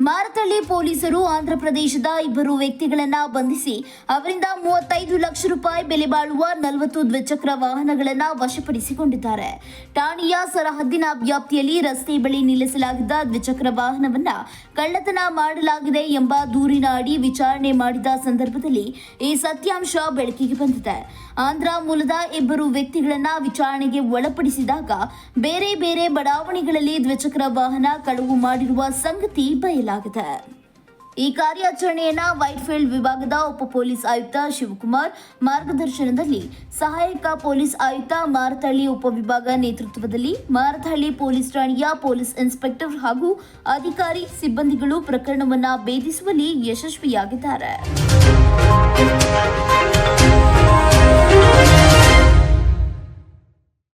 ಮಾರತಳ್ಳಿ ಪೊಲೀಸರು ಆಂಧ್ರಪ್ರದೇಶದ ಇಬ್ಬರು ವ್ಯಕ್ತಿಗಳನ್ನ ಬಂಧಿಸಿ, ಅವರಿಂದ ಮೂವತ್ತೈದು ಲಕ್ಷ ರೂಪಾಯಿ ಬೆಲೆ ಬಾಳುವ ನಲವತ್ತು ದ್ವಿಚಕ್ರ ವಾಹನಗಳನ್ನ ವಶಪಡಿಸಿಕೊಂಡಿದ್ದಾರೆ. ಠಾಣೆಯ ಸರಹದ್ದಿನ ವ್ಯಾಪ್ತಿಯಲ್ಲಿ ರಸ್ತೆ ಬಳಿ ನಿಲ್ಲಿಸಲಾಗಿದ್ದ ದ್ವಿಚಕ್ರ ವಾಹನವನ್ನ ಕಳ್ಳತನ ಮಾಡಲಾಗಿದೆ ಎಂಬ ದೂರಿನ ಅಡಿ ವಿಚಾರಣೆ ಮಾಡಿದ ಸಂದರ್ಭದಲ್ಲಿ ಈ ಸತ್ಯಾಂಶ ಬೆಳಕಿಗೆ ಬಂದಿದೆ. ಆಂಧ್ರ ಮೂಲದ ಇಬ್ಬರು ವ್ಯಕ್ತಿಗಳನ್ನ ವಿಚಾರಣೆಗೆ ಒಳಪಡಿಸಿದಾಗ ಬೇರೆ ಬೇರೆ ಬಡಾವಣೆಗಳಲ್ಲಿ ದ್ವಿಚಕ್ರ ವಾಹನ ಕಳವು ಮಾಡಿರುವ ಸಂಗತಿ ಬಯಲಾಗಿದೆ ಈ ಕಾರ್ಯಾಚರಣೆಯನ್ನ ವೈಟ್ಫೀಲ್ಡ್ ವಿಭಾಗದ ಉಪ ಪೊಲೀಸ್ ಆಯುಕ್ತ ಶಿವಕುಮಾರ್ ಮಾರ್ಗದರ್ಶನದಲ್ಲಿ, ಸಹಾಯಕ ಪೊಲೀಸ್ ಆಯುಕ್ತ ಮಾರತಹಳ್ಳಿ ಉಪವಿಭಾಗ ನೇತೃತ್ವದಲ್ಲಿ ಮಾರತಹಳ್ಳಿ ಪೊಲೀಸ್ ಠಾಣೆಯ ಪೊಲೀಸ್ ಇನ್ಸ್ಪೆಕ್ಟರ್ ಹಾಗೂ ಅಧಿಕಾರಿ ಸಿಬ್ಬಂದಿಗಳು ಪ್ರಕರಣವನ್ನ ಭೇದಿಸುವಲ್ಲಿ ಯಶಸ್ವಿಯಾಗಿದ್ದಾರೆ.